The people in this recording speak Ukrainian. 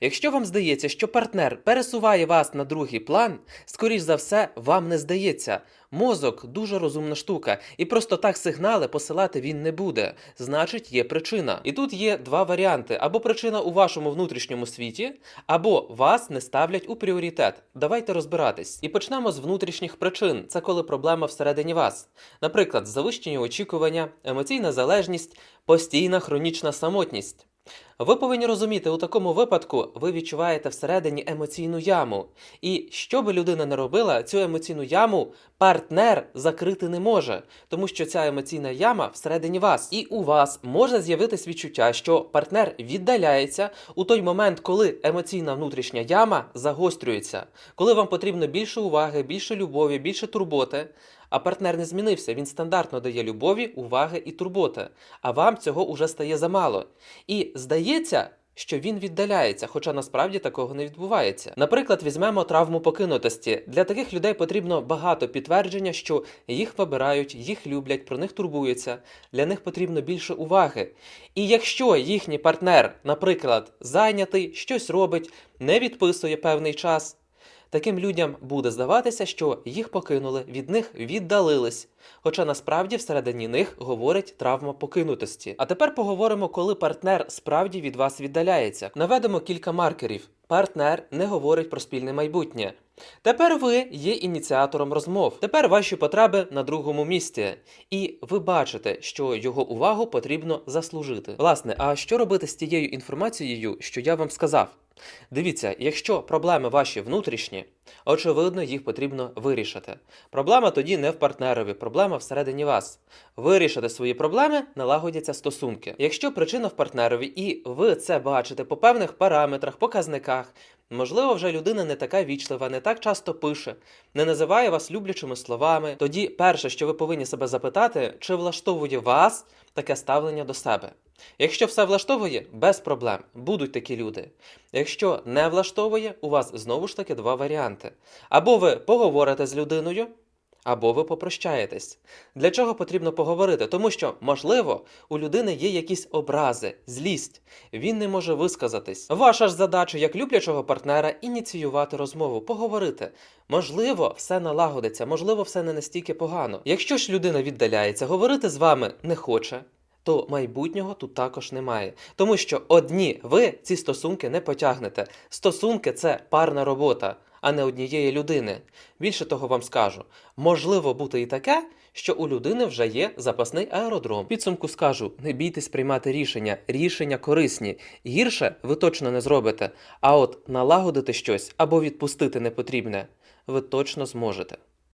Якщо вам здається, що партнер пересуває вас на другий план, скоріш за все, вам не здається. Мозок дуже розумна штука, і просто так сигнали посилати він не буде. Значить, є причина. І тут є два варіанти: або причина у вашому внутрішньому світі, або вас не ставлять у пріоритет. Давайте розбиратись. І почнемо з внутрішніх причин. Це коли проблема всередині вас. Наприклад, завищені очікування, емоційна залежність, постійна хронічна самотність. Ви повинні розуміти, у такому випадку ви відчуваєте всередині емоційну яму. І що би людина не робила, цю емоційну яму партнер закрити не може, тому що ця емоційна яма всередині вас. І у вас може з'явитись відчуття, що партнер віддаляється у той момент, коли емоційна внутрішня яма загострюється, коли вам потрібно більше уваги, більше любові, більше турботи. А партнер не змінився. Він стандартно дає любові, уваги і турботи. А вам цього уже стає замало. І здається, що він віддаляється, хоча насправді такого не відбувається. Наприклад, візьмемо травму покинутості. Для таких людей потрібно багато підтвердження, що їх вибирають, їх люблять, про них турбуються. Для них потрібно більше уваги. І якщо їхній партнер, наприклад, зайнятий, щось робить, не відписує певний час. Таким людям буде здаватися, що їх покинули, від них віддалились. Хоча насправді всередині них говорить травма покинутості. А тепер поговоримо, коли партнер справді від вас віддаляється. Наведемо кілька маркерів. Партнер не говорить про спільне майбутнє. Тепер ви є ініціатором розмов. Тепер ваші потреби на другому місці. І ви бачите, що його увагу потрібно заслужити. Власне, а що робити з тією інформацією, що я вам сказав? Дивіться, якщо проблеми ваші внутрішні, очевидно, їх потрібно вирішити. Проблема тоді не в партнерові, проблема всередині вас. Вирішите свої проблеми, налагодяться стосунки. Якщо причина в партнерові, і ви це бачите по певних параметрах, показниках, можливо, вже людина не така вічлива, не так часто пише, не називає вас люблячими словами, тоді перше, що ви повинні себе запитати, чи влаштовує вас таке ставлення до себе. Якщо все влаштовує, без проблем, будуть такі люди. Якщо не влаштовує, у вас знову ж таки два варіанти: або ви поговорите з людиною, або ви попрощаєтесь. Для чого потрібно поговорити? Тому що, можливо, у людини є якісь образи, злість, він не може висказатись. Ваша ж задача, як люблячого партнера, ініціювати розмову, поговорити. Можливо, все налагодиться, можливо, все не настільки погано. Якщо ж людина віддаляється, говорити з вами не хоче. То майбутнього тут також немає, тому що одні ви ці стосунки не потягнете. Стосунки це парна робота, а не однієї людини. Більше того вам скажу, можливо бути і таке, що у людини вже є запасний аеродром. Підсумку скажу: не бійтесь приймати рішення, рішення корисні. Гірше ви точно не зробите. А от налагодити щось або відпустити непотрібне, ви точно зможете.